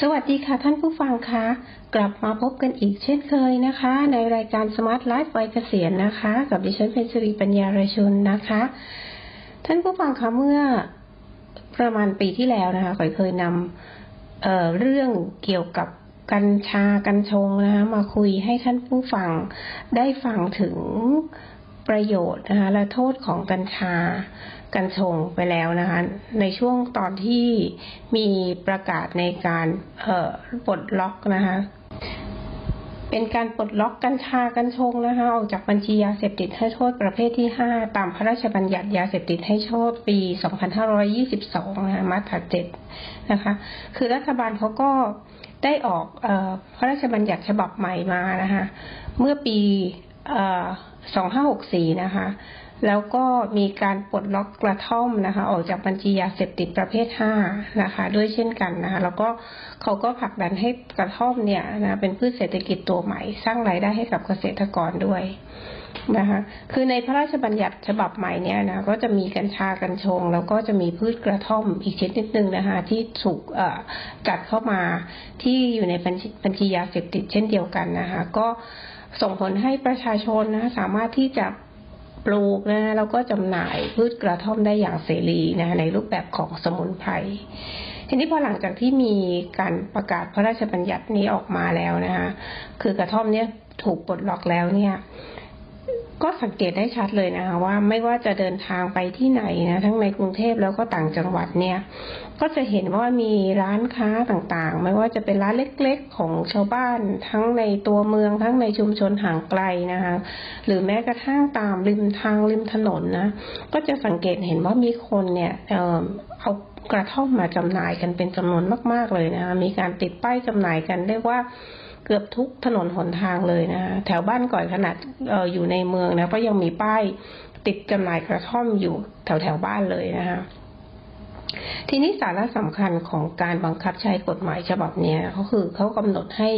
สวัสดีค่ะท่านผู้ฟังคะ กลับมาพบกันอีกเช่นเคยนะคะ ในรายการ Smart Life วัยเกษียณนะคะ กับดิฉันเป็นสริปัญญารชุนนะคะ ท่านผู้ฟังคะเมื่อประมาณปีที่แล้วนะคะขอยเคยนำเเรื่องเกี่ยวกับกัญชากัญชงนะคะมาคุยให้ท่านผู้ฟังได้ฟังถึงประโยชน์นะคะและโทษของกัญชา กัญชงไปแล้วนะคะ ในช่วงตอนที่มีประกาศในการเปลดล็อกนะคะ เป็นการปลดล็อกกัญชากัญชงนะคะ ออกจากบัญชียาเสพติดให้โทษประเภทที่ 5 ตามพระราชบัญญัติยาเสพติดให้โทษปี 2522 นะคะมาตรา7นะคะ คือรัฐบาลเขาก็ได้ออกออพระราชบัญญัติฉบับใหม่มานะคะ เมื่อปีออ2564 นะคะ แล้วก็มีการปลดล็อกกระท่อมนะคะ ออกจากบัญชียาเสพติดประเภท 5 นะคะ ด้วยเช่นกันนะคะ แล้วก็เขาก็ผลักดันให้กระท่อมเนี่ยนะเป็นพืชเศรษฐกิจตัวใหม่ สร้างรายได้ให้กับเกษตรกรด้วยนะคะ คือในพระราชบัญญัติฉบับใหม่เนี่ยนะก็จะมีกัญชากัญชง แล้วก็จะมีพืชกระท่อมอีกชนิดหนึ่งนะคะที่ถูกจัดเข้ามาที่อยู่ในบัญชีบัญชียาเสพติดเช่นเดียวกันนะคะ ก็ส่งผลให้ประชาชนนะสามารถที่จะ ปลูกนะแล้วก็จำหน่ายพืชกระท่อมได้อย่างเสรีนะในรูปแบบของสมุนไพรทีนี้พอหลังจากที่มีการประกาศพระราชบัญญัตินี้ออกมาแล้วนะคะคือกระท่อมเนี่ยถูกปลดล็อกแล้วเนี่ย ก็สังเกตได้ชัดเลยนะคะว่าไม่ว่าจะเดินทางไปที่ไหนนะทั้งในกรุงเทพแล้วก็ต่างจังหวัดเนี่ย ก็จะเห็นว่ามีร้านค้าต่างๆ ไม่ว่าจะเป็นร้านเล็กๆ ของชาวบ้าน ทั้งในตัวเมืองทั้งในชุมชนห่างไกลนะคะหรือแม้กระทั่งตามริมทางริมถนนนะก็จะสังเกตเห็นว่ามีคนเนี่ยเอ่อเอากระท่อมมาจำหน่ายกันเป็นจำนวนมาก ๆเลยนะคะมีการติดป้ายจำหน่ายกันเรียกว่า เกือบทุกถนนหนทางเลยนะคะแถวบ้านก่อยขนาดอออยู่ในเมืองนะก็ยังมีป้ายติดจำหน่ายกระท่อมอยู่แถวแถวบ้านเลยนะคะทีนี้สาระสำคัญของการบังคับใช้กฎหมายฉบับนี้ก็คือเขากำหนดให้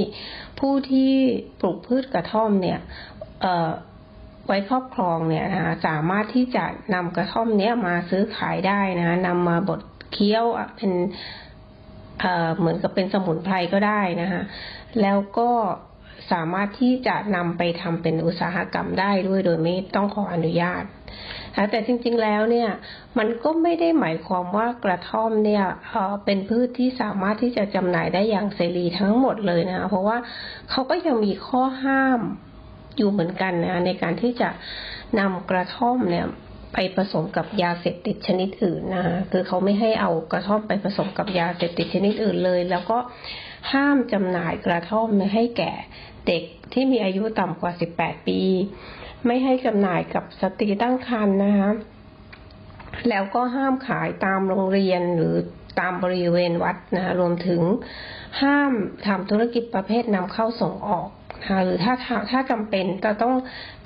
ผู้ที่ปลูกพืชกระท่อมเนี่ยไว้ครอบครองเนี่ยนะสามารถที่จะนำกระท่อมเนี้ยมาซื้อขายได้นะนำมาบดเคี้ยวเป็น เหมือนกับเป็นสมุนไพรก็ได้นะคะแล้วก็สามารถที่จะนำไปทำเป็นอุตสาหกรรมได้ด้วยโดยไม่ต้องขออนุญาตนะแต่จริงๆแล้วเนี่ยมันก็ไม่ได้หมายความว่ากระท่อมเนี่ยเเป็นพืชที่สามารถที่จะจำหน่ายได้อย่างเสรีทั้งหมดเลยนะคะเพราะว่าเขาก็ยังมีข้อห้ามอยู่เหมือนกันนะในการที่จะนำกระท่อมเนี่ย ไปผสมกับยาเสพติดชนิดอื่นนะคะคือเขาไม่ให้เอากระท่อมไปผสมกับยาเสพติดชนิดอื่นเลย แล้วก็ห้ามจำหน่ายกระท่อมให้แก่เด็กที่มีอายุต่ำกว่า 18 ปี ไม่ให้จำหน่ายกับสตรีตั้งครรภ์นะคะแล้วก็ห้ามขายตามโรงเรียนหรือตามบริเวณวัดนะคะรวมถึงห้ามทำธุรกิจประเภทนำเข้าส่งออก หรือถ้าถ้าถ้าจำเป็นจะต้อง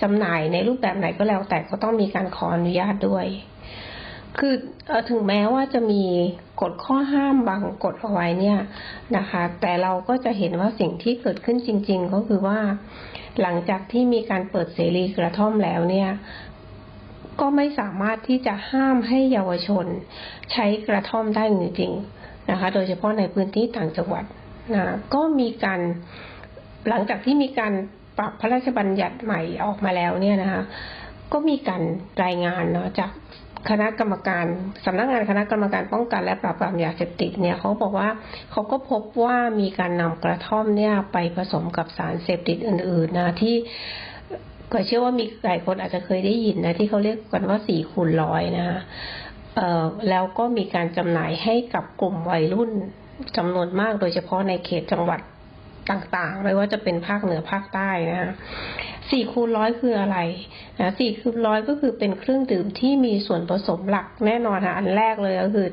จำหน่ายในรูปแบบไหนก็แล้ว แต่ก็ต้องมีการขออนุญาตด้วย คืออถึงแม้ว่าจะมีกฎข้อห้ามบางกฎเอาไว้เนี่ยนะคะ แต่เราก็จะเห็นว่าสิ่งที่เกิดขึ้นจริง ๆ ก็คือว่า หลังจากที่มีการเปิดเสรีกระท่อมแล้วเนี่ยก็ไม่สามารถที่จะห้ามให้เยาวชนใช้กระท่อมได้จริงๆนะคะ โดยเฉพาะในพื้นที่ต่างจังหวัดนะก็มีการ หลังจากที่มีการปรับพระราชบัญญัติใหม่ออกมาแล้วเนี่ยนะคะ ก็มีการรายงานเนาะจากคณะกรรมการสำนักงานคณะกรรมการป้องกันและปราบปรามยาเสพติดเนี่ยเขาบอกว่าเขาก็พบว่ามีการนำกระท่อมเนี่ยไปผสมกับสารเสพติดอื่นๆนะที่ก็เชื่อว่ามีหลายคนอาจจะเคยได้ยินนะที่เขาเรียกกันว่าสี่คูณร้อยนะคะเออแล้วก็มีการจำหน่ายให้กับกลุ่มวัยรุ่นจำนวนมากโดยเฉพาะในเขตจังหวัด ต่างๆ ไม่ว่าจะเป็นภาคเหนือภาคใต้นะคะสี่คูณร้อยคืออะไรนะสี่คูณร้อยก็คือเป็นเครื่องดื่มที่มีส่วนผสมหลักแน่นอนค่ะอันแรกเลยก็คือ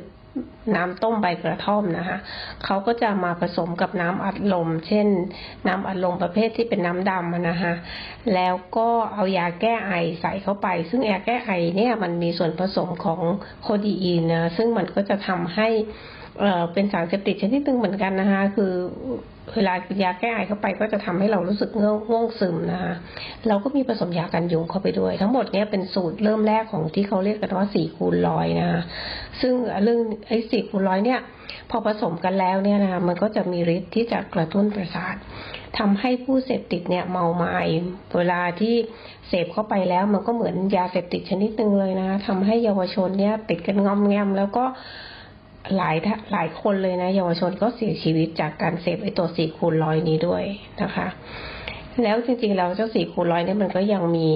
น้ำต้มใบกระท่อมนะคะเขาก็จะมาผสมกับน้ำอัดลม เช่น น้ำอัดลมประเภทที่เป็นน้ำดำนะคะแล้วก็เอายาแก้ไอใส่เข้าไป ซึ่งยาแก้ไอเนี่ยมันมีส่วนผสมของโคดีอีนนะซึ่งมันก็จะทำให้ เอ่อเป็นสารเสพติดชนิดหนึ่งเหมือนกันนะคะ คือเวลากินยาแก้ไอเข้าไปก็จะทำให้เรารู้สึกง่วงง่วงซึมนะคะเราก็มีผสมยากันยุงเข้าไปด้วย ทั้งหมดเนี้ยเป็นสูตรเริ่มแรกของที่เขาเรียกกันว่าสี่คูณร้อยนะคะซึ่งเรื่องไอ้สี่คูณร้อยเนี่ย พอผสมกันแล้วเนี่ยนะคะมันก็จะมีฤทธิ์ที่จะกระตุ้นประสาททำให้ผู้เสพติดเนี่ยเมาไมา้เวลาที่เสพเข้าไปแล้วมันก็เหมือนยาเสพติดชนิดหนึ่งเลยนะทำให้เยาวชนเนี่ยติดกันงอมแงมแล้วก็ หลายท่าหลายคนเลยนะเยาวชนก็เสียชีวิตจากการเสพไอตัวสี่คูณร้อยนี้ด้วยนะคะ แล้วจริงๆแล้วเจ้าสี่คูณร้อยเนี่ยมันก็ยังมี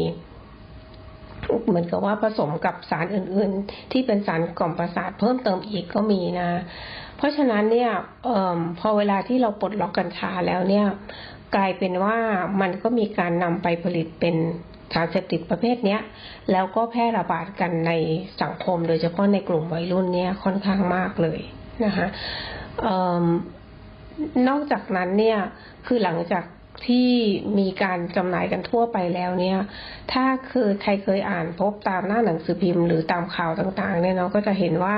เหมือนกับว่าผสมกับสารอื่นๆ ที่เป็นสารกล่อมประสาทเพิ่มเติมอีกก็มีนะ เพราะฉะนั้นเนี่ยออพอเวลาที่เราปลดล็อกกัญชาแล้วเนี่ย กลายเป็นว่ามันก็มีการนำไปผลิตเป็น สารเสพติดประเภทเนี้ยแล้วก็แพร่ระบาดกันในสังคม โดยเฉพาะในกลุ่มวัยรุ่นเนี่ยค่อนข้างมากเลยนะคะเอิ่มนอกจากนั้นเนี่ยคือหลังจากที่มีการจำหน่ายกันทั่วไปแล้วเนี่ย ถ้าเคยใครเคยอ่านพบตามหน้าหนังสือพิมพ์หรือตามข่าวต่างๆ เนี่ยเนาก็จะเห็นว่า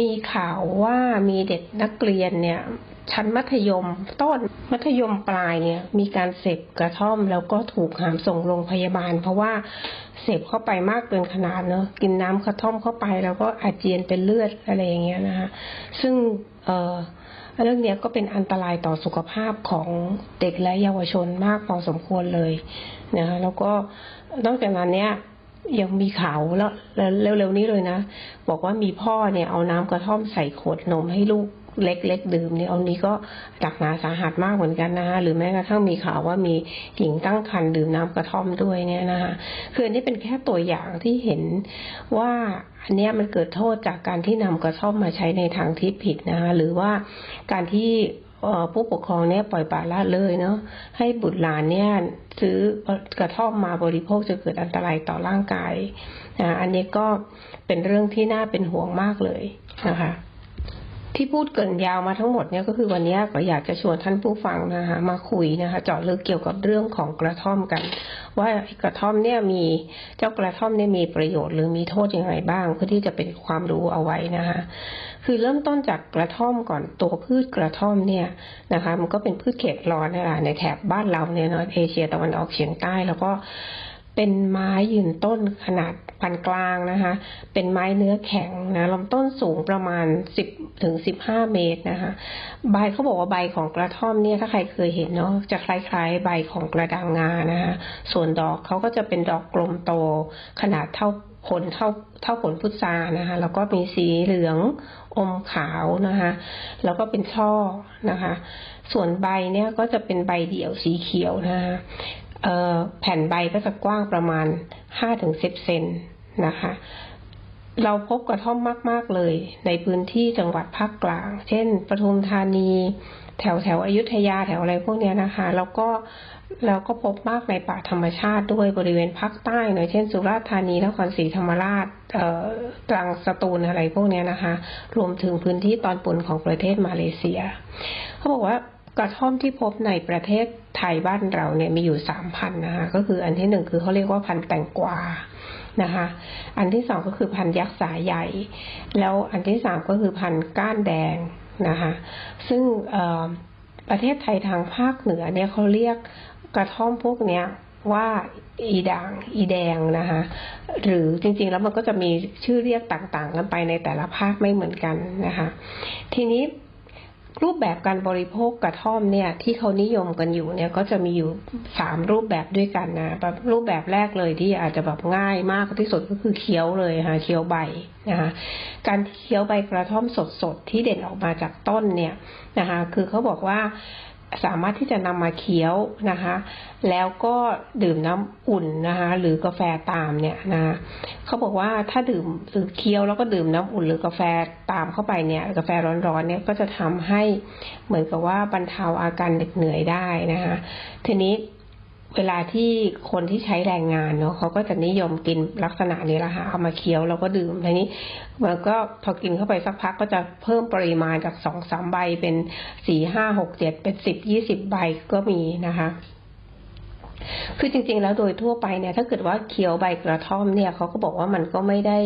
มีข่าวว่ามีเด็กนักเรียนเนี่ย ชั้นมัธยม ต้นมัธยมปลายเนี่ยมีการเสพกระท่อมแล้วก็ถูกหามส่งโรงพยาบาล เพราะว่าเสพเข้าไปมากเกินขนาดเนาะกินน้ำกระท่อมเข้าไปแล้วก็อาเจียนเป็นเลือดอะไรอย่างเงี้ยนะคะซึ่งเอ่อเรื่องเนี้ยก็เป็นอันตรายต่อสุขภาพของเด็กและเยาวชนมากพอสมควรเลยนะคะแล้วก็นอกจากนั้นเนี่ยยังมีข่าวแล้วแล้วเร็วๆนี้เลยนะ บอกว่ามีพ่อเนี่ยเอาน้ำกระท่อมใส่ขวดนมให้ลูก เล็กๆดื่มเนี่ยเอานี้ก็หนักหนาสาหัสมากเหมือนกันนะคะหรือแม้กระทั่งมีข่าวว่ามีหญิงตั้งครรภ์ดื่มน้ำกระท่อมด้วยเนี่ยนะคะคืออันนี้เป็นแค่ตัวอย่างที่เห็นว่าอันนี้มันเกิดโทษจากการที่นำกระท่อมมาใช้ในทางที่ผิดนะคะหรือว่าการที่ผู้ปกครองเนี่ยปล่อยปละละเลยเนาะให้บุตรหลานเนี่ยซื้อกระท่อมมาบริโภคจะเกิดอันตรายต่อร่างกายอันนี้ก็เป็นเรื่องที่น่าเป็นห่วงมากเลยนะคะ ที่พูดเกินยาวมาทั้งหมดเนี่ยก็คือวันนี้ก็อยากจะชวนท่านผู้ฟังนะคะมาคุยนะคะเจาะลึกเกี่ยวกับเรื่องของกระท่อมกัน ว่ากระท่อมเนี่ยมีเจ้ากระท่อมเนี่ยมีประโยชน์หรือมีโทษยังไงบ้าง เพื่อที่จะเป็นความรู้เอาไว้นะคะคือเริ่มต้นจากกระท่อมก่อนตัวพืชกระท่อมเนี่ยนะคะมันก็เป็นพืชเขตร้อนนี่แหละในแถบบ้านเราเนี่ยเนาะเอเชียตะวันออกเฉียงใต้แล้วก็ เป็นไม้ยืนต้นขนาดปานกลางนะคะ เป็นไม้เนื้อแข็งนะลำต้นสูงประมาณ 10ถึง15 เมตรนะคะ ใบเขาบอกว่าใบของกระท่อมเนี่ยถ้าใครเคยเห็นเนาะจะคล้ายๆ ใบของกระดังงานะคะ ส่วนดอกเขาก็จะเป็นดอกกลมโตขนาดเท่าผลเท่าเท่าผลพุทรานะคะ แล้วก็มีสีเหลืองอมขาวนะคะ แล้วก็เป็นช่อนะคะ ส่วนใบเนี่ยก็จะเป็นใบเดี่ยวสีเขียวนะคะ แผ่นใบก็จะกว้างประมาณ 5-10ถึงเซนนะคะ เราพบกระท่อมมาก ๆ เลย ในพื้นที่จังหวัดภาคกลาง เช่นปทุมธานี แถวแถวอยุธยาแถวอะไรพวกเนี้ยนะคะ แล้วก็เราก็พบมากในป่าธรรมชาติด้วยบริเวณภาคใต้หน่อยเช่น สุราษฎร์ธานีนครศรีธรรมราชตรังสตูลอะไรพวกเนี้ยนะคะ รวมถึงพื้นที่ตอนบนของประเทศมาเลเซีย เขาบอกว่า กระท่อมที่พบในประเทศไทยบ้านเราเนี่ยมีอยู่สามพันนะคะก็คืออันที่หนึ่งคือเขาเรียกว่าพันธ์แตงกวานะคะ อันที่สองก็คือพันธ์ยักษ์สายใหญ่ แล้วอันที่สามก็คือพันธ์ก้านแดงนะคะ ซึ่งประเทศไทยทางภาคเหนือเนี่ยเขาเรียกกระท่อมพวกเนี้ยว่าอีด่างอีแดงนะคะหรือจริงๆแล้วมันก็จะมีชื่อเรียกต่างๆ กันไปในแต่ละภาคไม่เหมือนกันนะคะ ทีนี้ รูปแบบการบริโภคกระท่อมเนี่ยที่เขานิยมกันอยู่เนี่ยก็จะมีอยู่สามรูปแบบด้วยกันนะแบบรูปแบบแรกเลยที่อาจจะแบบง่ายมากที่สุดก็คือเคี้ยวเลยค่ะเคี้ยวใบนะคะการเคี้ยวใบกระท่อมสดๆที่เด่นออกมาจากต้นเนี่ยนะคะคือเขาบอกว่า สามารถที่จะนำมาเคี้ยวนะคะ แล้วก็ดื่มน้ำอุ่นนะคะ หรือกาแฟตามเนี่ยนะเขาบอกว่าถ้าดื่มหรือเคี้ยวแล้วก็ดื่มน้ำอุ่นหรือกาแฟตามเข้าไปเนี่ย กาแฟร้อนๆเนี่ยก็จะทำให้เหมือนกับว่าบรรเทาอาการเหน็ดเหนื่อยได้นะคะ ทีนี้ เวลาที่คนที่ใช้แรงงานเนาะเขาก็จะนิยมกินลักษณะนี้ละค่ะเอามาเคี้ยวแล้วก็ดื่มทีนี้มันก็พอกินเข้าไปสักพักก็จะเพิ่มปริมาณจากสองสามใบเป็นสี่ห้าหกเจ็ดเป็นสิบยี่สิบใบก็มีนะคะ คือจริงๆ แล้วโดยทั่วไปเนี่ยถ้าเกิดว่าเคี้ยวใบกระท่อมเนี่ยเขาก็บอกว่ามันก็ไม่ได้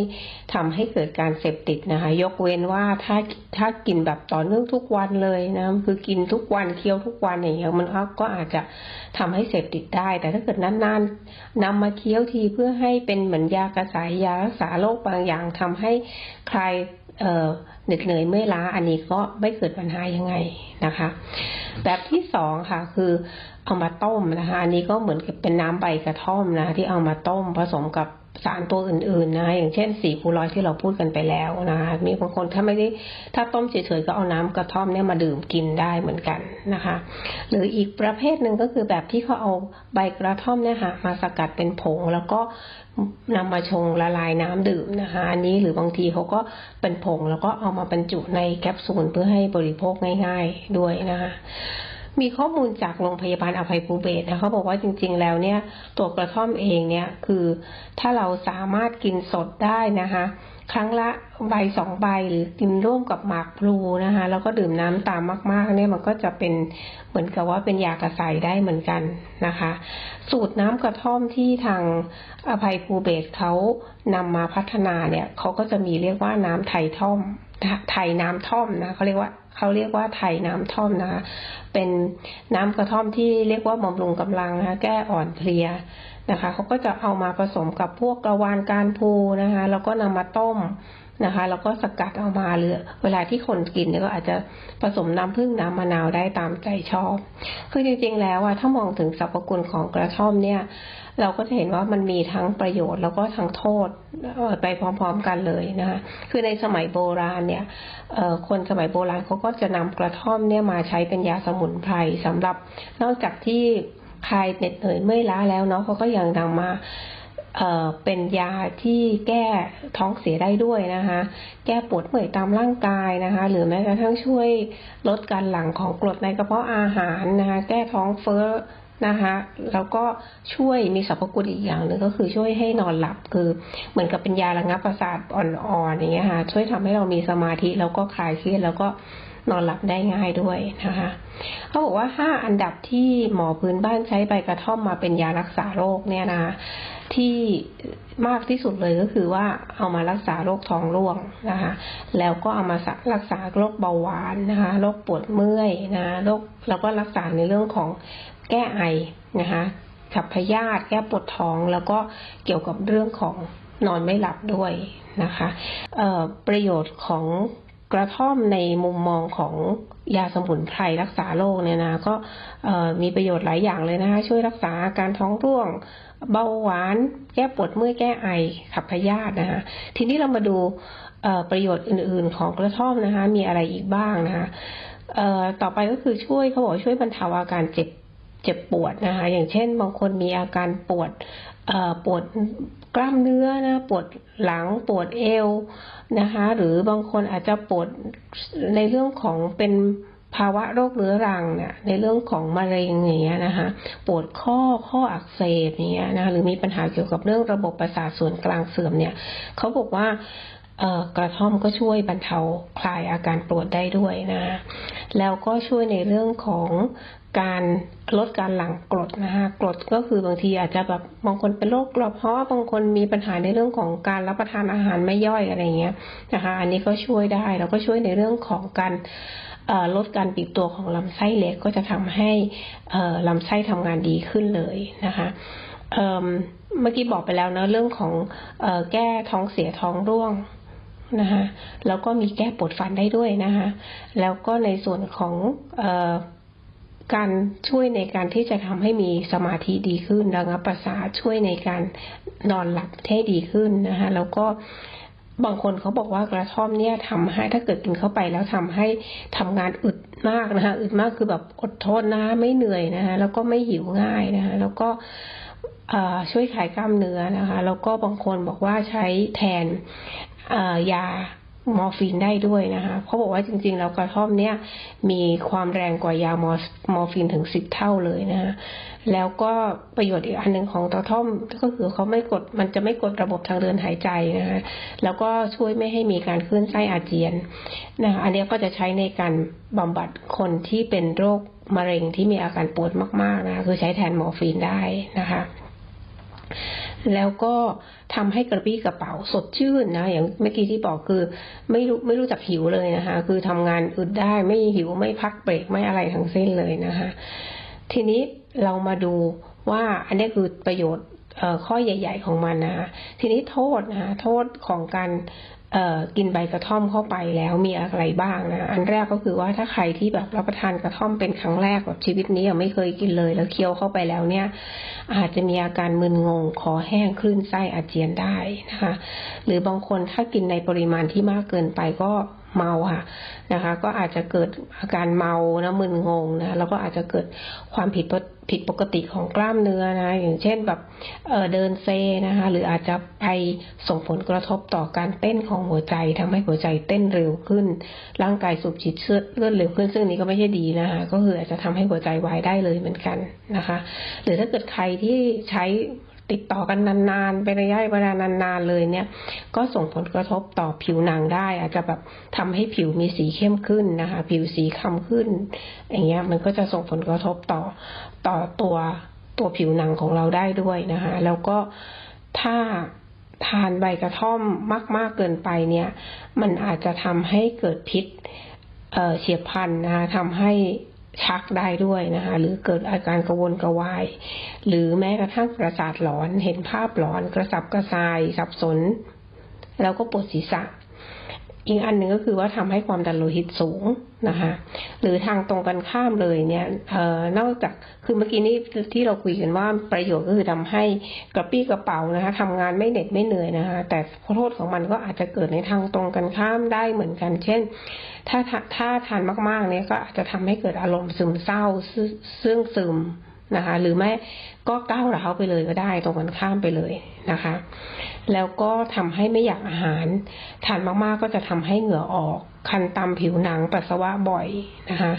ทำให้เกิดการเสพติดนะคะ ยกเว้นว่าถ้าถ้ากินแบบต่อเนื่องทุกวันเลยนะคือกินทุกวันเคี้ยวทุกวันอย่างเงี้ยมันก็อาจจะทำให้เสพติดได้ แต่ถ้าเกิดนานๆนำมาเคี้ยวทีเพื่อให้เป็นเหมือนยากระสายยารักษาโรคบางอย่างทำให้คลายเอ่อเหน็ดเหนื่อยเมื่อยล้าอันนี้ก็ไม่เกิดปัญหายังไงนะคะ แบบที่สองค่ะคือ เอามาต้มนะคะ อันนี้ก็เหมือนกับเป็นน้ำใบกระท่อมนะ ที่เอามาต้มผสมกับสารตัวอื่นๆนะอย่างเช่นสีฟูรอยที่เราพูดกันไปแล้วนะคะมีบางคนถ้าไม่ได้ถ้าต้มเฉยๆก็เอาน้ำกระท่อมเนี่ยมาดื่มกินได้เหมือนกันนะคะ หรืออีกประเภทหนึ่งก็คือแบบที่เขาเอาใบกระท่อมเนี่ยค่ะมาสกัดเป็นผง แล้วก็นำมาชงละลายน้ำดื่มนะคะอันนี้หรือบางทีเขาก็เป็นผงแล้วก็เอามาบรรจุในแคปซูลเพื่อให้บริโภคง่าย ๆด้วยนะคะ มีข้อมูลจากโรงพยาบาลอภัยภูเบศนะเขาบอกว่าจริง ๆ แล้วเนี่ยตัวกระท่อมเองเนี่ยคือถ้าเราสามารถกินสดได้นะคะครั้งละใบสองใบหรือกินร่วมกับหมากพลูนะคะแล้วก็ดื่มน้ำตามมากๆเนี่ยมันก็จะเป็นเหมือนกับว่าเป็นยากระใสได้เหมือนกันนะคะ สูตรน้ำกระท่อมที่ทางอภัยภูเบศเขานำมาพัฒนาเนี่ยเขาก็จะมีเรียกว่าน้ำไทยท่อมไทยน้ำท่อมนะเขาเรียกว่า เขาเรียกว่าไทยน้ำท่อมนะคะเป็นน้ำกระท่อมที่เรียกว่าบำรุงกำลังนะคะแก้อ่อนเพลียนะคะเขาก็จะเอามาผสมกับพวกกระวานการพูนะคะแล้วก็นำมาต้ม นะคะแล้วก็สกัดเอามาหรือเวลาที่คนกินเนี่ยก็อาจจะผสมน้ำผึ้งน้ำมะนาวได้ตามใจชอบ คือจริงๆแล้วอะถ้ามองถึงสรรพคุณของกระท่อมเนี่ย เราก็จะเห็นว่ามันมีทั้งประโยชน์แล้วก็ทั้งโทษไปพร้อมๆกันเลยนะคะคือในสมัยโบราณเนี่ยคนสมัยโบราณเขาก็จะนำกระท่อมเนี่ยมาใช้เป็นยาสมุนไพรสำหรับนอกจากที่คลายเหน็ดเหนื่อยเมื่อยล้าแล้วเนาะเขาก็ยังนำมา เป็นยาที่แก้ท้องเสียได้ด้วยนะคะ แก้ปวดเมื่อยตามร่างกายนะคะ หรือแม้กระทั่งช่วยลดการหลั่งของกรดในกระเพาะอาหารนะคะ แก้ท้องเฟ้อนะคะแล้วก็ช่วยมีสรรพคุณอีกอย่างหนึ่งก็คือช่วยให้นอนหลับคือ เหมือนกับเป็นยาระงับประสาทอ่อนๆอย่างเงี้ยค่ะช่วยทำให้เรามีสมาธิแล้วก็คลายเครียดแล้วก็นอนหลับได้ง่ายด้วยนะคะเขาบอกว่าห้าอันดับที่หมอพื้นบ้านใช้ใบกระท่อมมาเป็นยารักษาโรคเนี่ยนะ ที่มากที่สุดเลยก็คือว่าเอามารักษาโรคท้องร่วงนะคะ แล้วก็เอามารักษาโรคเบาหวานนะคะ โรคปวดเมื่อยนะโรคแล้วก็รักษาในเรื่องของแก้ไอนะคะขับพยาธิแก้ปวดท้องแล้วก็เกี่ยวกับเรื่องของนอนไม่หลับด้วยนะคะประโยชน์ของกระท่อมในมุมมองของยาสมุนไพรรักษาโรคเนี่ยนะก็มีประโยชน์หลายอย่างเลยนะคะช่วยรักษาอาการท้องร่วง เบาหวาน แก้ปวดเมื่อยแก้ไอขับพยาธินะคะทีนี้เรามาดูประโยชน์อื่น ๆ ของกระท่อมนะคะ มีอะไรอีกบ้างนะคะต่อไปก็คือช่วยเขาบอกช่วยบรรเทาอาการเจ็บเจ็บปวดนะคะ อย่างเช่น บางคนมีอาการปวดปวดกล้ามเนื้อนะปวดหลังปวดเอวนะคะ หรือบางคนอาจจะปวดในเรื่องของเป็น ภาวะโรคเรื้อรังเนี่ยในเรื่องของมะเร็งอย่างเงี้ยนะคะปวดข้อข้ออักเสบอย่างเงี้ยนะหรือมีปัญหาเกี่ยวกับเรื่องระบบประสาทส่วนกลางเสื่อมเนี่ยเขาบอกว่ากระท่อมก็ช่วยบรรเทาคลายอาการปวดได้ด้วยนะ แล้วก็ช่วยในเรื่องของการลดการหลั่งกรดนะคะกรดก็คือบางทีอาจจะแบบบางคนเป็นโรคกระเพาะบางคนมีปัญหาในเรื่องของการรับประทานอาหารไม่ย่อยอะไรเงี้ยนะคะ อันนี้ก็ช่วยได้แล้วก็ช่วยในเรื่องของการ ลดการบีบตัวของลำไส้เล็กก็จะทำให้ลำไส้ทำงานดีขึ้นเลยนะคะเมื่อกี้บอกไปแล้วนะเรื่องของแก้ท้องเสียท้องร่วงนะคะแล้วก็มีแก้ปวดฟันได้ด้วยนะคะแล้วก็ในส่วนของการช่วยในการที่จะทำให้มีสมาธิดีขึ้นระงับประสาทช่วยในการนอนหลับให้ดีขึ้นนะคะแล้วก็ บางคนเขาบอกว่ากระท่อมเนี่ยทำให้ถ้าเกิดกินเข้าไปแล้วทำให้ทำงานอึดมากนะคะอึดมากคือแบบอดทนนะคะไม่เหนื่อยนะคะแล้วก็ไม่หิวง่ายนะคะแล้วก็ช่วยขายกล้ามเนื้อนะคะ แล้วก็บางคนบอกว่าใช้แทนยา มอร์ฟีนได้ด้วยนะคะเขาบอกว่าจริงๆ แล้วกระท่อมเนี่ยมีความแรงกว่ายามอร์มอร์ฟีนถึงสิบเท่าเลยนะคะแล้วก็ประโยชน์อีกอันหนึ่งของกระท่อมก็คือเขาไม่กดมันจะไม่กดระบบทางเดินหายใจนะคะแล้วก็ช่วยไม่ให้มีการคลื่นไส้อาเจียนนะคะอันนี้ก็จะใช้ในการบำบัดคนที่เป็นโรคมะเร็งที่มีอาการปวดมากๆนะคะคือใช้แทนมอร์ฟีนได้นะคะ แล้วก็ทำให้กระปี้กระเป๋าสดชื่นนะอย่างเมื่อกี้ที่บอกคือ ไม่รู้ไม่รู้จักหิวเลยนะคะ คือทำงานอึดได้ไม่หิวไม่พักเบรกไม่อะไรทั้งสิ้นเลยนะคะ ทีนี้เรามาดูว่าอันนี้คือประโยชน์ข้อใหญ่ ๆ ของมันนะคะทีนี้โทษนะคะโทษของการ กินใบกระท่อมเข้าไปแล้วมีอะไรบ้างนะ อันแรกก็คือว่าถ้าใครที่แบบรับประทานกระท่อมเป็นครั้งแรกแบบชีวิตนี้ยังไม่เคยกินเลย แล้วเคี้ยวเข้าไปแล้วเนี่ย อาจจะมีอาการมึนงงคอแห้งคลื่นไส้อาเจียนได้นะคะ หรือบางคนถ้ากินในปริมาณที่มากเกินไปก็ เมาค่ะนะคะ ก็อาจจะเกิดอาการเมานะมึนงงนะแล้วก็อาจจะเกิดความผิดปกผิดปกติของกล้ามเนื้อนะ อย่างเช่นแบบเเดินเซนะคะ หรืออาจจะไปส่งผลกระทบต่อการเต้นของหัวใจทำให้หัวใจเต้นเร็วขึ้น ร่างกายสูบฉีดเลือดเร็วขึ้น ซึ่งนี้ก็ไม่ใช่ดีนะคะ ก็คืออาจจะทำให้หัวใจวายได้เลยเหมือนกันนะคะ หรือถ้าเกิดใครที่ใช้ ติดต่อกันนานๆ เป็นระยะเวลานานๆเลยเนี่ย ก็ส่งผลกระทบต่อผิวหนังได้ อาจจะแบบทำให้ผิวมีสีเข้มขึ้นนะคะ ผิวสีคล้ำขึ้น อย่างเงี้ยมันก็จะส่งผลกระทบต่อต่อตัวตัวผิวหนังของเราได้ด้วยนะคะ แล้วก็ถ้าทานใบกระท่อมมาก ๆเกินไปเนี่ย มันอาจจะทำให้เกิดพิษเเฉียบพลันนะคะทำให้ ชักได้ด้วยนะคะ หรือเกิดอาการกระวนกระวาย หรือแม้กระทั่งประสาทหลอน เห็นภาพหลอน กระสับกระส่าย สับสน แล้วก็ปวดศีรษะ อีกอันหนึ่งก็คือว่าทำให้ความดันโลหิตสูงนะคะ หรือทางตรงกันข้ามเลยเนี่ยออนอกจากคือเมื่อกี้นี้ที่เราคุยกันว่าประโยชน์ก็คือทำให้กระปี้กระเป๋านะคะทำงานไม่เหน็ดไม่เหนื่อยนะคะ แต่โทษของมันก็อาจจะเกิดในทางตรงกันข้ามได้เหมือนกัน เช่น ถ้าถ้าทานมากๆเนี่ยก็อาจจะทำให้เกิดอารมณ์ซึมเศร้าซึ่งซึม นะคะ หรือไม่ก็ก้าวร้าวไปเลยก็ได้ตรงกันข้ามไปเลยนะคะ แล้วก็ทำให้ไม่อยากอาหารทานมาก ๆ ก็จะทำให้เหงื่อออกคันตามผิวหนังปัสสาวะบ่อยนะคะ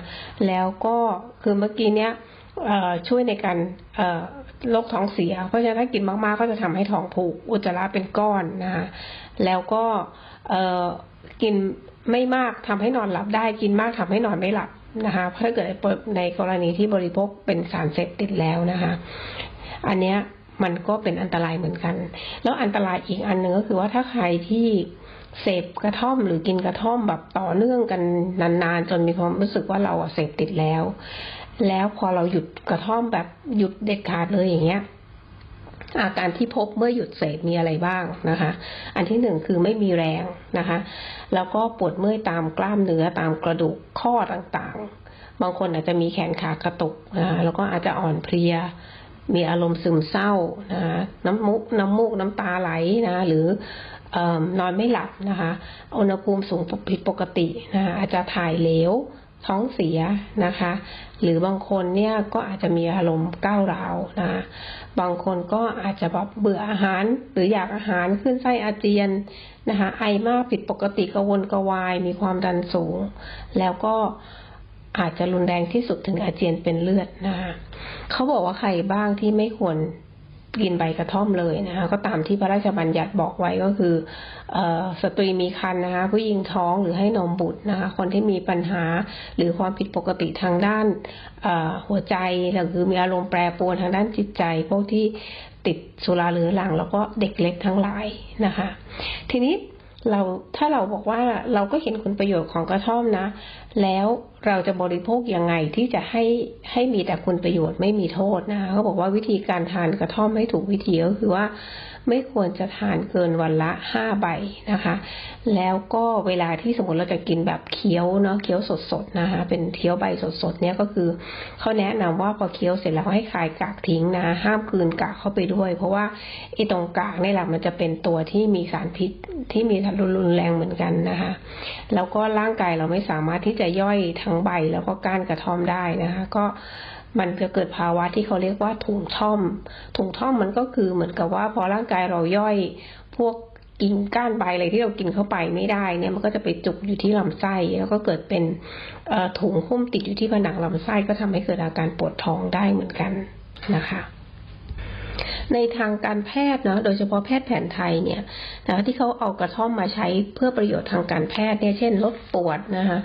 แล้วก็คือเมื่อกี้เนี้ยช่วยในการโรคท้องเสีย เพราะฉะนั้นถ้ากินมาก ๆ ก็จะทำให้ท้องผูกอุจจาระเป็นก้อนนะคะแล้วก็กินไม่มากทำให้นอนหลับได้กินมากทำให้นอนไม่หลับ นะคะ ถ้าเกิดในกรณีที่บริโภคเป็นสารเสพติดแล้วนะคะ อันเนี้ยมันก็เป็นอันตรายเหมือนกัน แล้วอันตรายอีกอันหนึ่งก็คือว่าถ้าใครที่เสพกระท่อมหรือกินกระท่อมแบบต่อเนื่องกันนานๆ จนมีความรู้สึกว่าเราเสพติดแล้ว แล้วพอเราหยุดกระท่อมแบบหยุดเด็ดขาดเลยอย่างเงี้ย อาการที่พบเมื่อหยุดเสพมีอะไรบ้างนะคะ อันที่หนึ่งคือไม่มีแรงนะคะ แล้วก็ปวดเมื่อยตามกล้ามเนื้อตามกระดูกข้อต่างๆ บางคนอาจจะมีแขนขากระตุกนะะแล้วก็อาจจะอ่อนเพลีย มีอารมณ์ซึมเศร้านะคะน้ำมุกน้ำมูกน้ำตาไหลนะหรือออนอนไม่หลับนะคะ อุณหภูมิสูงผิดปกตินะคะอาจจะถ่ายเหลว ท้องเสียนะคะ หรือบางคนเนี่ยก็อาจจะมีอารมณ์ก้าวร้าวนะบางคนก็อาจจะแบบเบื่ออาหารหรืออยากอาหารขึ้นไส้อาเจียนนะคะไอมากผิดปกติกระวนกระวายมีความดันสูง แล้วก็อาจจะรุนแรงที่สุดถึงอาเจียนเป็นเลือดนะคะเขาบอกว่าใครบ้างที่ไม่ควร กินใบกระท่อมเลยนะคะก็ตามที่พระราชบัญญัติบอกไว้ก็คือออสตรีมีครรภ์นะคะผู้หญิงท้องหรือให้นมบุตรนะคะคนที่มีปัญหาหรือความผิดปกติทางด้านหัวใจหรือมีอารมณ์แปรปรวนทางด้านจิตใจ พวกที่ติดสุราเรื้อรัง แล้วก็เด็กเล็กทั้งหลายนะคะ ทีนี้ เราถ้าเราบอกว่าเราก็เห็นคุณประโยชน์ของกระท่อมนะ แล้วเราจะบริโภคยังไงที่จะให้ให้มีแต่คุณประโยชน์ไม่มีโทษนะคะเขาบอกว่าวิธีการทานกระท่อมให้ถูกวิธีก็คือว่า ไม่ควรจะทานเกินวันละห้าใบนะคะ แล้วก็เวลาที่สมมติเราจะกินแบบเคี้ยวเนาะเคี้ยวสดๆนะคะ เป็นเคี้ยวใบสดๆเนี่ยก็คือเขาแนะนำว่าพอเคี้ยวเสร็จแล้วให้คายกากทิ้งนะห้ามคืนกากเข้าไปด้วย เพราะว่าไอ้ตรงกากนี่แหละมันจะเป็นตัวที่มีสารพิษที่มีทารุนแรงเหมือนกันนะคะ แล้วก็ร่างกายเราไม่สามารถที่จะย่อยทั้งใบแล้วก็ก้านกระท่อมได้นะคะ ก็ มันจะเกิดภาวะที่เขาเรียกว่าถุงท่อม ถุงท่อมมันก็คือเหมือนกับว่าพอร่างกายเราย่อยพวกกินก้านใบอะไรที่เรากินเข้าไปไม่ได้เนี่ยมันก็จะไปจุกอยู่ที่ลำไส้แล้วก็เกิดเป็นถุงหุ้มติดอยู่ที่ผนังลำไส้ก็ทำให้เกิดอาการปวดท้องได้เหมือนกันนะคะ ในทางการแพทย์เนาะโดยเฉพาะแพทย์แผนไทยเนี่ยนะคะที่เขาเอากระท่อมมาใช้เพื่อประโยชน์ทางการแพทย์เนี่ยเช่นลดปวดนะคะ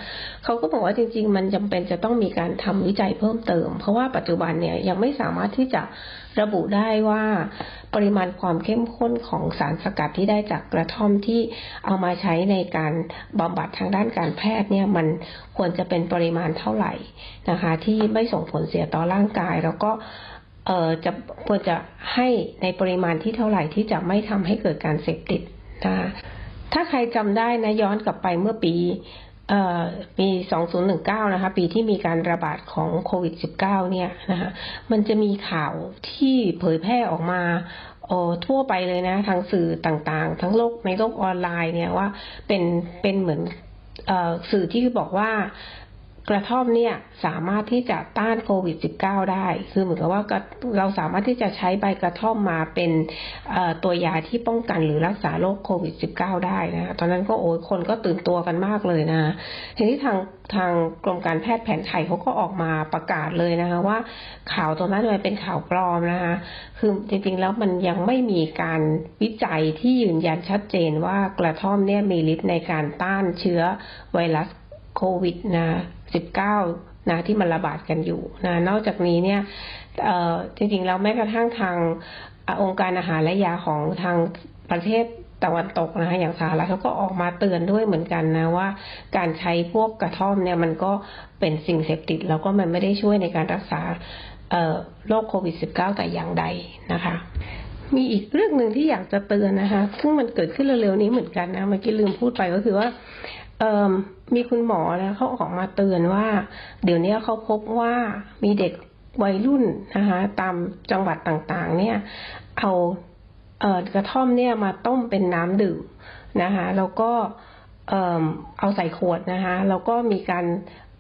เขาก็บอกว่าจริง ๆ มันจำเป็นจะต้องมีการทำวิจัยเพิ่มเติม เพราะว่าปัจจุบันเนี่ยยังไม่สามารถที่จะระบุได้ว่าปริมาณความเข้มข้นของสารสกัดที่ได้จากกระท่อมที่เอามาใช้ในการบำบัดทางด้านการแพทย์เนี่ยมันควรจะเป็นปริมาณเท่าไหร่นะคะ ที่ไม่ส่งผลเสียต่อร่างกาย แล้วก็ เอ่อจะควรจะให้ในปริมาณที่เท่าไหร่ที่จะไม่ทำให้เกิดการเสพติดนะคะถ้าใครจำได้นะย้อนกลับไปเมื่อปีเอ่อปี 2019 นะคะ ปีที่มีการระบาดของโควิด -19 เนี่ยนะคะ มันจะมีข่าวที่เผยแพร่ออกมาโอ้ทั่วไปเลยนะ ทางสื่อต่างๆ ทั้งโลกในโลกออนไลน์เนี่ยว่าเป็นเป็นเหมือนอสื่อที่บอกว่า กระท่อมเนี่ยสามารถที่จะต้านโควิด -19 ได้ คือเหมือนกับว่าเราสามารถที่จะใช้ใบกระท่อมมาเป็นตัวยาที่ป้องกันหรือรักษาโรคโควิด -19 ได้นะ ตอนนั้นก็โอ้ยคนก็ตื่นตัวกันมากเลยนะ ทีนี้ทางทางกรมการแพทย์แผนไทยเขาก็ออกมาประกาศเลยนะคะว่าข่าวตรงนั้นมันเป็นข่าวปลอมนะคะคือจริงๆแล้วมันยังไม่มีการวิจัยที่ยืนยันชัดเจนว่ากระท่อมเนี่ยมีฤทธิ์ในการต้านเชื้อไวรัส โควิดนะ19นะที่มันระบาดกันอยู่นะนอกจากนี้เนี่ยจริงๆแล้วแม้กระทั่งทางองค์การอาหารและยาของทางประเทศตะวันตกนะคะอย่างสหรัฐเขาก็ออกมาเตือนด้วยเหมือนกันนะว่า การใช้พวกกระท่อมเนี่ยมันก็เป็นสิ่งเสพติด แล้วก็มันไม่ได้ช่วยในการรักษาโรคโควิด -19 แต่อย่างใดนะคะ มีอีกเรื่องหนึ่งที่อยากจะเตือนนะคะ ซึ่งมันเกิดขึ้นเร็วๆนี้เหมือนกันนะเมื่อกี้ลืมพูดไปก็คือว่า มีคุณหมอนะเขาออกมาเตือนว่า เดี๋ยวนี้เขาพบว่ามีเด็กวัยรุ่นนะคะตามจังหวัดต่างๆ เนี่ย เอาเออกระท่อมเนี่ยมาต้มเป็นน้ำดื่มนะคะแล้วก็เออเอาใส่ขวดนะคะแล้วก็มีการ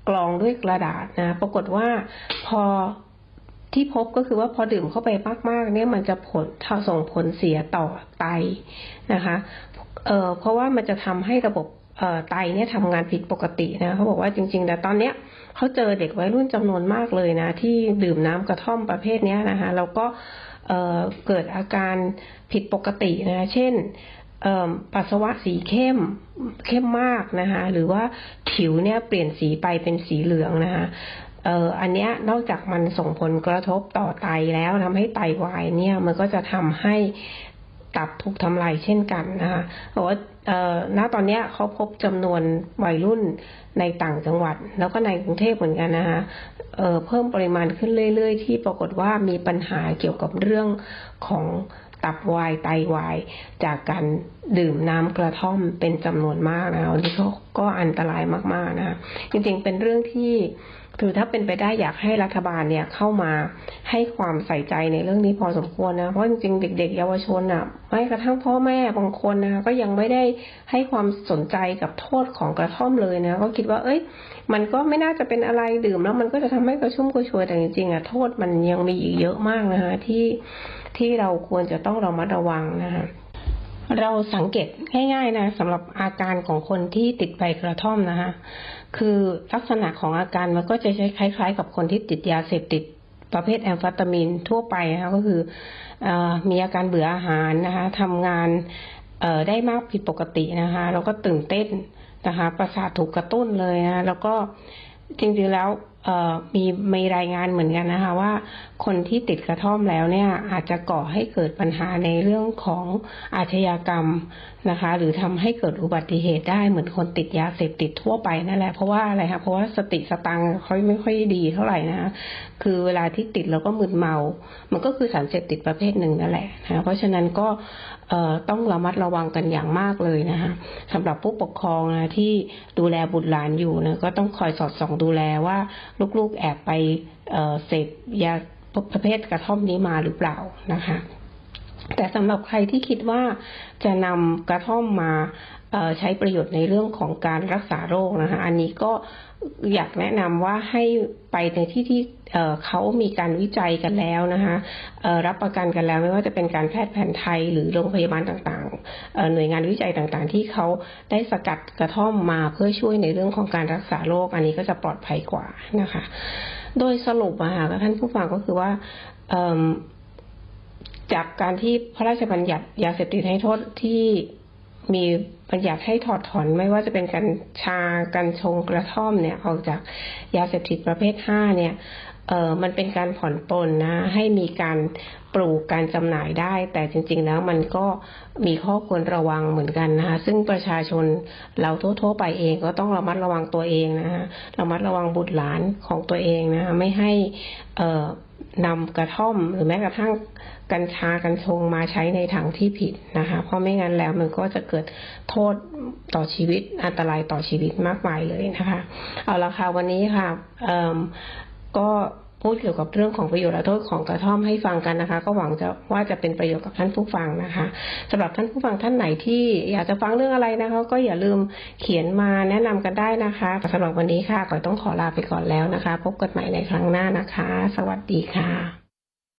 กรองด้วยกระดาษนะ ปรากฏว่าพอที่พบก็คือว่าพอดื่มเข้าไปมากๆ เนี่ยมันจะผลส่งผลเสียต่อไตนะคะเออเพราะว่ามันจะทำให้ระบบ ไตเนี่ยทำงานผิดปกตินะเขาบอกว่าจริงๆแต่ตอนเนี้ยเขาเจอเด็กวัยรุ่นจำนวนมากเลยนะ ที่ดื่มน้ำกระท่อมประเภทเนี้ยนะคะแล้วก็เเกิดอาการผิดปกตินะเช่นปัสสาวะสีเข้มเข้มมากนะคะหรือว่าผิวเนี่ยเปลี่ยนสีไปเป็นสีเหลืองนะคะเอ่ออันเนี้ยนอกจากมันส่งผลกระทบต่อไตแล้วทำให้ไตวายเนี่ยมันก็จะทำให้ ตับถูกทำลายเช่นกันนะคะบอกว่าเอ่อณตอนนี้เขาพบจำนวนวัยรุ่นในต่างจังหวัด แล้วก็ในกรุงเทพเหมือนกันนะคะเเพิ่มปริมาณขึ้นเรื่อย ๆ ที่ปรากฏว่ามีปัญหาเกี่ยวกับเรื่องของตับวายไตวาย จากการดื่มน้ำกระท่อมเป็นจำนวนมากนะอันนี้ก็ก็อันตรายมากๆนะคะจริงๆเป็นเรื่องที่ คือถ้าเป็นไปได้อยากให้รัฐบาลเนี่ยเข้ามาให้ความใส่ใจในเรื่องนี้พอสมควรนะ เพราะจริงๆ เด็ก ๆ เยาวชนอะไม่กระทั่งพ่อแม่บางคนนะคะก็ยังไม่ได้ให้ความสนใจกับโทษของกระท่อมเลยนะ ก็คิดว่า เอ้ย มันก็ไม่น่าจะเป็นอะไรดื่มแล้วมันก็จะทำให้กระชุ่มกระชวยแต่จริงๆอะโทษมันยังมีอีกเยอะมากนะคะที่ที่เราควรจะต้องระมัดระวังนะคะ เราสังเกตง่ายๆนะสำหรับอาการของคนที่ติดใบกระท่อมนะคะคือลักษณะของอาการมันก็จะคล้ายๆ กับคนที่ติดยาเสพติดประเภทแอมเฟตามีนทั่วไปนะคะก็คืออมีอาการเบื่ออาหารนะคะทำงานได้มากผิดปกตินะคะแล้วก็ตื่นเต้นนะคะประสาทถูกกระตุ้นเลยนะแล้วก็จริงๆแล้ว มีมีรายงานเหมือนกันนะคะว่าคนที่ติดกระท่อมแล้วเนี่ยอาจจะก่อให้เกิดปัญหาในเรื่องของอาชญากรรมนะคะ หรือทำให้เกิดอุบัติเหตุได้เหมือนคนติดยาเสพติดทั่วไปนั่นแหละเพราะว่าอะไรคะเพราะว่าสติสตังค์เขาไม่ค่อยดีเท่าไหร่นะคะคือเวลาที่ติดแล้วก็มึนเมา มันก็คือสารเสพติดประเภทหนึ่งนั่นแหละนะเพราะฉะนั้นก็ ต้องระมัดระวังกันอย่างมากเลยนะคะสำหรับผู้ปกครองนะที่ดูแลบุตรหลานอยู่นะก็ต้องคอยสอดส่องดูแลว่าลูกๆแอบไปเเสพยาประเภทกระท่อมนี้มาหรือเปล่านะคะ แต่สำหรับใครที่คิดว่าจะนำกระท่อมมาใช้ประโยชน์ในเรื่องของการรักษาโรคนะคะ อันนี้ก็อยากแนะนำว่าให้ไปในที่ที่เขามีการวิจัยกันแล้วนะคะรับประกันกันแล้วไม่ว่าจะเป็นการแพทย์แผนไทยหรือโรงพยาบาลต่างๆ หน่วยงานวิจัยต่างๆ ที่เขาได้สกัดกระท่อมมาเพื่อช่วยในเรื่องของการรักษาโรค อันนี้ก็จะปลอดภัยกว่านะคะ โดยสรุปอะค่ะท่านผู้ฟังก็คือว่า จากการที่พระราชบัญญัติยาเสพติดให้โทษที่มีบัญญัติให้ถอดถอนไม่ว่าจะเป็นการชาการชงกระท่อมเนี่ยออกจากยาเสพติดประเภทห้าเนี่ยเออมันเป็นการผ่อนปลนนะ ให้มีการปลูกการจำหน่ายได้ แต่จริง ๆ แล้วมันก็มีข้อควรระวังเหมือนกันนะคะซึ่งประชาชนเราทั่ว ๆ ไปเองก็ต้องระมัดระวังตัวเองนะคะระมัดระวังบุตรหลานของตัวเองนะคะไม่ให้เออ นำกระท่อมหรือแม้กระทั่งกัญชากัญชงมาใช้ในทางที่ผิดนะคะ เพราะไม่งั้นแล้วมันก็จะเกิดโทษต่อชีวิตอันตรายต่อชีวิตมากมายเลยนะคะ เอาละค่ะวันนี้ค่ะก็ พูดเกี่ยวกับเรื่องของประโยชน์และโทษของกระท่อมให้ฟังกันนะคะ ก็หวังจะว่าจะเป็นประโยชน์กับท่านผู้ฟังนะคะสำหรับท่านผู้ฟังท่านไหนที่อยากจะฟังเรื่องอะไรนะคะ ก็อย่าลืมเขียนมาแนะนำกันได้นะคะสำหรับวันนี้ค่ะก็ต้องขอลาไปก่อนแล้วนะคะ พบกันใหม่ในครั้งหน้านะคะ สวัสดีค่ะ